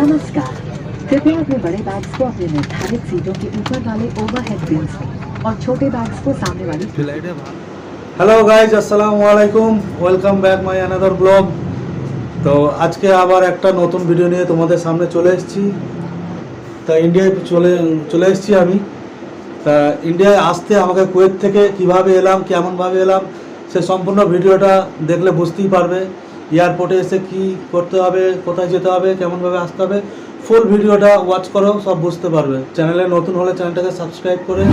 नमस्कार कृपया अपने बड़े बैग्स को अपने निर्धारित सीटों के ऊपर वाले ओवरहेड बिन्स में और छोटे बैग्स को सामने वाली ফ্লাইটে হ্যালো গাইজ আসসালামু আলাইকুম welcome back my another blog তো আজকে আবার একটা নতুন ভিডিও নিয়ে তোমাদের সামনে চলে এসেছি তা ইন্ডিয়ায় চলে চলে এসেছি আমি তা ইন্ডিয়ায় আসতে আমাকে কুয়েত থেকে কিভাবে এলাম কেমনভাবে এলাম সে সম্পূর্ণ ভিডিওটা দেখলে বুঝতেই পারবে এয়ারপোর্টে এসে কি করতে হবে কোথায় যেতে হবে কেমনভাবে আসতে হবে ফুল ভিডিওটা ওয়াচ করো সব বুঝতে পারবে। চ্যানেলে নতুন হলে চ্যানেলটাকে সাবস্ক্রাইব করে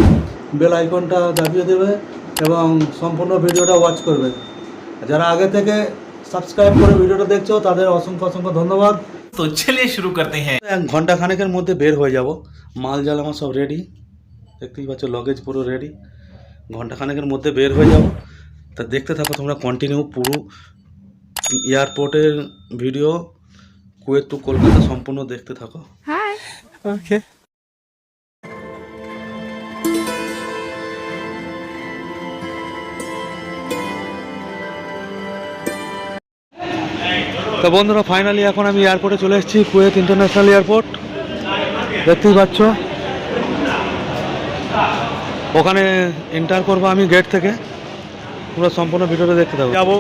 বেল আইকনটা দাবিয়ে দেবে এবং সম্পূর্ণ ভিডিওটা ওয়াচ করবে। যারা আগে থেকে সাবস্ক্রাইব করে ভিডিওটা দেখছ তাদের অসংখ্য অসংখ্য ধন্যবাদ। তো ছেলে শুরু করতে হ্যাঁ। এক ঘণ্টা খানেকের মধ্যে বের হয়ে যাব। মাল জাল আমার সব রেডি দেখতেই পাচ্ছ লগেজ পুরো রেডি ঘণ্টা খানেকের মধ্যে বের হয়ে যাব। তা দেখতে থাকো তোমরা কন্টিনিউ পুরো এয়ারপোর্টের ভিডিও কুয়েত টু কলকাতা সম্পূর্ণ দেখতে থাকো। ओके তো বন্ধুরা ফাইনালি এখন আমি এয়ারপোর্টে চলে এসেছি কুয়েত ইন্টারন্যাশনাল এয়ারপোর্ট। দেখতেই পাচ্ছ। ওখানে এন্টার করব আমি গেট থেকে। পুরো সম্পূর্ণ ভিডিওটা দেখতে থাকব যাব।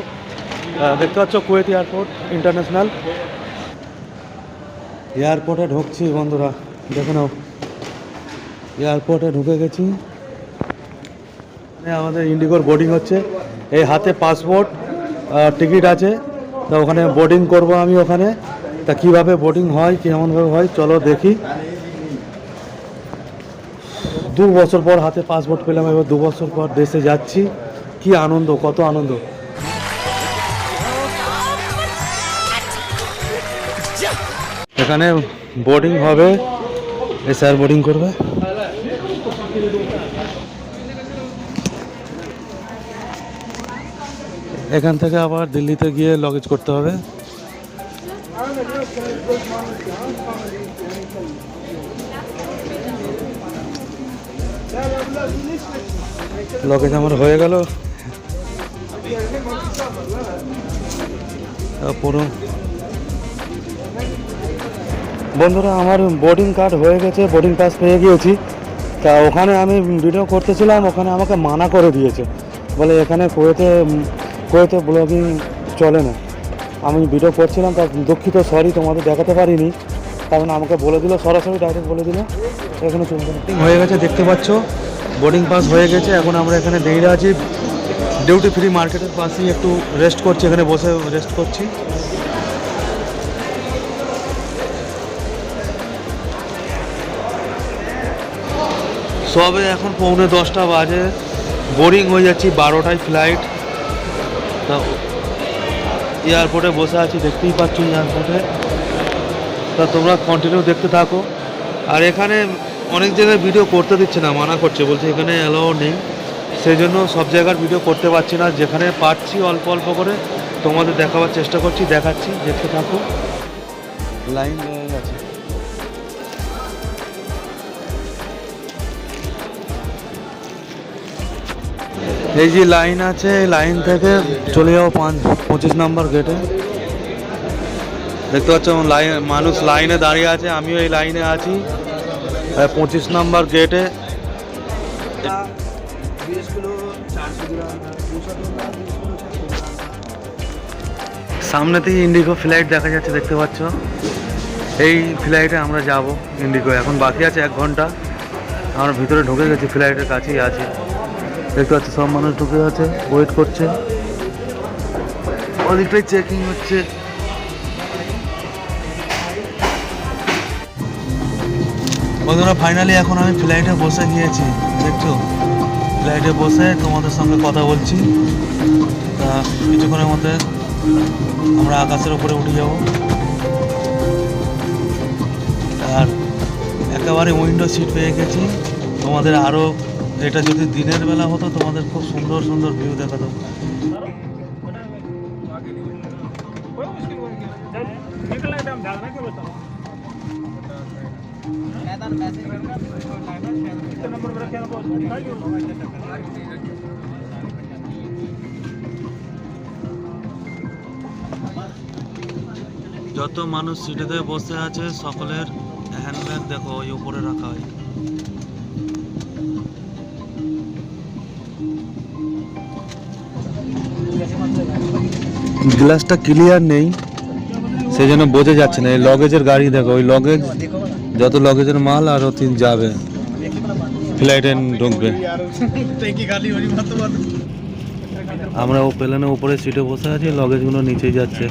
দেখতে পাচ্ছ কুয়েত এয়ারপোর্ট ইন্টারন্যাশনাল। এয়ারপোর্টে ঢুকছি বন্ধুরা, দেখে নাও। এয়ারপোর্টে ঢুকে গেছি। আমাদের ইন্ডিগোর বোর্ডিং হচ্ছে। এই হাতে পাসপোর্ট টিকিট আছে। তা ওখানে বোর্ডিং করব আমি ওখানে। তা কীভাবে বোর্ডিং হয়, কেমনভাবে হয়, চলো দেখি। দু বছর পর হাতে পাসপোর্ট পেলাম, এবার দু বছর পর দেশে যাচ্ছি। কি আনন্দ, কত আনন্দ। এখানে বোর্ডিং হবে। এ স্যার বোর্ডিং করবে। এখান থেকে আবার দিল্লিতে গিয়ে লগেজ করতে হবে। লগেজ আমার হয়ে গেল। পুরো বন্ধুরা, আমার বোর্ডিং কার্ড হয়ে গেছে বোর্ডিং পাস পেয়ে গিয়েছি। তা ওখানে আমি ভিডিও করতেছিলাম, ওখানে আমাকে মানা করে দিয়েছে। বলে, এখানে কুয়েতে কুয়েতে ব্লগিং চলে না। আমি ভিডিও করছিলাম, তা দুঃখিত সরি তোমাদের দেখাতে পারিনি। কারণ আমাকে বলে দিল, সরাসরি ডাইরেক্ট বলে দিল। এখানে চলবে হয়ে গেছে, দেখতে পাচ্ছ। বোর্ডিং পাস হয়ে গেছে, এখন আমরা এখানে দাঁড়িয়ে আছি। ডিউটি ফ্রি মার্কেটের পাশেই একটু রেস্ট করছি, এখানে বসে রেস্ট করছি। সবে এখন পৌনে দশটা বাজে। বোরিং হয়ে যাচ্ছি, বারোটায় ফ্লাইট তা এয়ারপোর্টে বসে আছি, দেখতেই পাচ্ছ এয়ারপোর্টে তা তোমরা কন্টিনিউ দেখতে থাকো। আর এখানে অনেক জায়গায় ভিডিও করতে দিচ্ছে না, মানা করছে, বলছে এখানে অ্যালাও নেই। সেই জন্য সব জায়গার ভিডিও করতে পারছি না। যেখানে পারছি অল্প অল্প করে, তোমাদের দেখাবার চেষ্টা করছি, দেখাচ্ছি, দেখতে থাকো। লাইন লেগে এই যে লাইন আছে এই লাইন থেকে চলে যাও পাঁচ, পঁচিশ নম্বর গেটে দেখতে পাচ্ছ লাইন, মানুষ লাইনে দাঁড়িয়ে আছে, আমিও এই লাইনে আছি। পঁচিশ নম্বর গেটে সামনে থেকে ইন্ডিগো ফ্লাইট দেখা যাচ্ছে, দেখতে পাচ্ছ। এই ফ্লাইটে আমরা যাব ইন্ডিগো এখন বাকি আছে এক ঘণ্টা। আমরা ভিতরে ঢুকে গেছি ফ্লাইটের কাছেই আছে। দেখতে পাচ্ছি সব মানুষ ঢুকে আছে ওয়েট করছে। অনেকটাই চেকিং হচ্ছে। বন্ধুরা ফাইনালি এখন আমি ফ্লাইটে বসে গিয়েছি, দেখছ? ফ্লাইটে বসে তোমাদের সঙ্গে কথা বলছি। তা কিছুক্ষণের মধ্যে আমরা আকাশের উপরে উঠে যাব। আর একেবারে উইন্ডো সিট পেয়ে গেছি। তোমাদের আরও এটা যদি দিনের বেলা হতো, তোমাদের খুব সুন্দর সুন্দর ভিউ দেখাতো যত মানুষ সিটেতে বসে আছে, সকলের হ্যান্ডব্যাগ দেখো, ওই উপরে রাখা হয়। গ্লাসটা ক্লিয়ার নেই, সেই জন্য বোঝা যাচ্ছে না। এই লগেজের গাড়ি দেখো, ওই লগেজ যত লগেজের মাল আর ওতে যাবে। ফ্লাইটে ঢুকবে। আমরা ও প্লেনের উপরে সিটে বসে আছি লগেজগুলো নিচেই যাচ্ছে।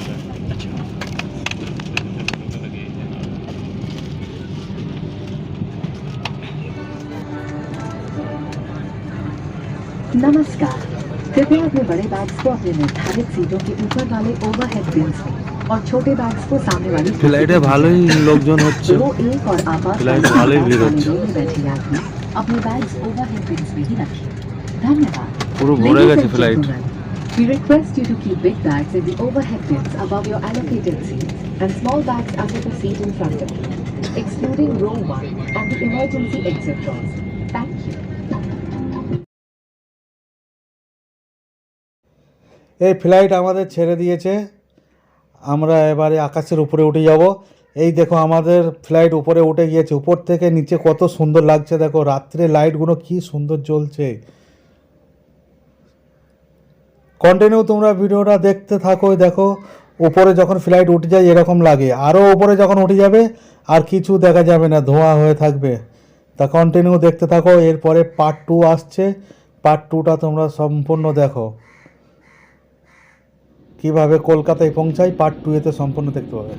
নমস্কার। कृपया अपने बड़े बैग्स को अपने निर्धारित सीटों के ऊपर वाले ओवरहेड बिन्स में और छोटे बैग्स को सामने वाली ফ্লাইটে ভালোই লোকজন হচ্ছে दो एक और फ्लाइट आपातकालीन वाले भी आपातकालीन रखे। में बैठे यात्री अपने बैग्स ओवरहेड बिन्स में ही रखें धन्यवाद পুরো ভরে Ladies গেছে and flight gentlemen, We request you to keep big bags in the overhead bins above your allocated seats and small bags under the seat in front of you, excluding row 1 and the emergency exit doors. এই flight আমাদের ছেড়ে দিয়েছে। আমরা এবারে আকাশের উপরে উঠে যাব। এই দেখো আমাদের ফ্লাইট উপরে উঠে গিয়েছে। উপর থেকে নিচে কত সুন্দর লাগছে দেখো। রাত্রে লাইটগুলো কি সুন্দর জ্বলছে। কন্টিনিউ তোমরা ভিডিওটা দেখতে থাকো। দেখো, উপরে যখন ফ্লাইট উঠে যায় এরকম লাগে। আরও উপরে যখন উঠে যাবে, আর কিছু দেখা যাবে না, ধোঁয়া হয়ে থাকবে। তা কন্টিনিউ দেখতে থাকো। এরপরে পার্ট টু আসছে। পার্ট টুটা তোমরা সম্পূর্ণ দেখো। কীভাবে কলকাতায় পৌঁছাই পার্ট টু এতে সম্পূর্ণ দেখতে পাবে।